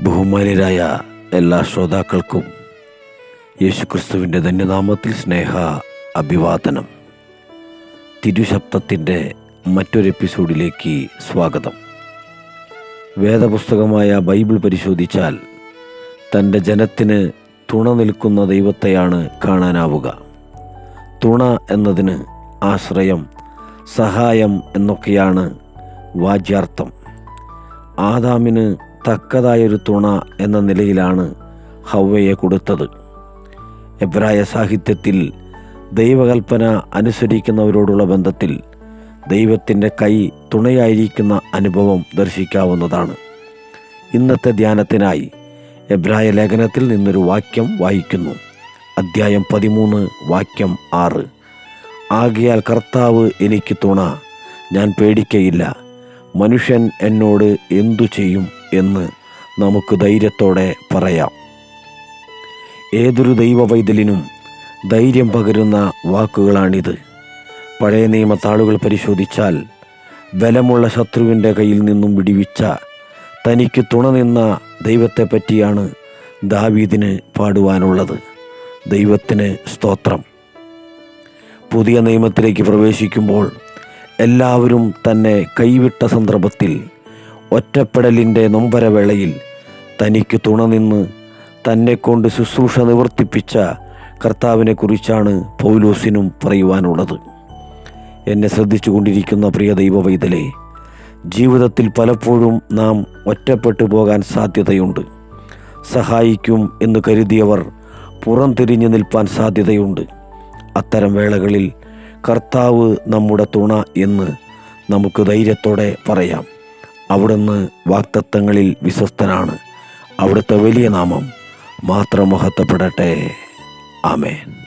ബഹുമാന്യരായ എല്ലാ ശ്രോതാക്കൾക്കും യേശുക്രിസ്തുവിന്റെ ധന്യനാമത്തിൽ സ്നേഹ അഭിവാദനം. തിരുശബ്ദത്തിന്റെ മറ്റൊരു എപ്പിസോഡിലേക്ക് സ്വാഗതം. വേദപുസ്തകമായ ബൈബിൾ പരിശോധിച്ചാൽ തന്റെ ജനത്തിന് തുണ നിൽക്കുന്ന ദൈവത്തെയാണ് കാണാനാവുക. തുണ എന്നതിന് ആശ്രയം സഹായം എന്നൊക്കെയാണ് വാജ്യാർത്ഥം. ആദാമിന് തക്കതായൊരു തുണ എന്ന നിലയിലാണ് ഹൗവയെ കൊടുത്തത്. എബ്രായ സാഹിത്യത്തിൽ ദൈവകൽപ്പന അനുസരിക്കുന്നവരോടുള്ള ബന്ധത്തിൽ ദൈവത്തിന്റെ കൈ തുണയായിരിക്കുന്ന അനുഭവം ദർശിക്കാവുന്നതാണ്. ഇന്നത്തെ ധ്യാനത്തിനായി എബ്രായ ലേഖനത്തിൽ നിന്നൊരു വാക്യം വായിക്കുന്നു. അദ്ധ്യായം പതിമൂന്ന് വാക്യം ആറ്. ആകിയാൽ കർത്താവ് എനിക്ക് തുണ ഞാൻ പേടിക്കയില്ല. മനുഷ്യൻ എന്നോട് എന്തു ചെയ്യും എന്ന് നമുക്ക് ധൈര്യത്തോടെ പറയാം. ഏതൊരു ദൈവവൈതലിനും ധൈര്യം പകരുന്ന വാക്കുകളാണിത്. പഴയ നിയമത്താളുകൾ പരിശോധിച്ചാൽ ബലമുള്ള ശത്രുവിന്റെ കയ്യിൽ നിന്നും വിടിവിച്ച തനിക്ക് തുണ നിന്ന ദൈവത്തെ പറ്റിയാണ് ദാവീദിന് പാടുവാനുള്ളത്. ദൈവത്തിന് സ്തോത്രം. പുതിയ നിയമത്തിലേക്ക് പ്രവേശിക്കുമ്പോൾ എല്ലാവരും തന്നെ കൈവിട്ട സന്ദർഭത്തിൽ ഒറ്റപ്പെടലിന്റെ നൊമ്പരവേളയിൽ തനിക്ക് തുണനിന്ന് തന്നെ കൊണ്ട് ശുശ്രൂഷ നിവർത്തിപ്പിച്ച കർത്താവിനെക്കുറിച്ചാണ് പൗലോസിനും പറയുവാനുള്ളത്. എന്നെ ശ്രദ്ധിച്ചു കൊണ്ടിരിക്കുന്ന പ്രിയ ദൈവവൈതലേ ജീവിതത്തിൽ പലപ്പോഴും നാം ഒറ്റപ്പെട്ടു പോകാൻ സാധ്യതയുണ്ട്. സഹായിക്കും എന്ന് കരുതിയവർ പുറംതിരിഞ്ഞു നിൽപ്പാൻ സാധ്യതയുണ്ട്. അത്തരം വേളകളിൽ കർത്താവ് നമ്മുടെ തുണ എന്ന് നമുക്ക് ധൈര്യത്തോടെ പറയാം. അവിടുന്ന് വാക്തത്വങ്ങളിൽ വിശ്വസ്തനാണ്. അവിടുത്തെ വലിയ നാമം മാത്രം മഹത്വപ്പെടട്ടെ. ആമേൻ.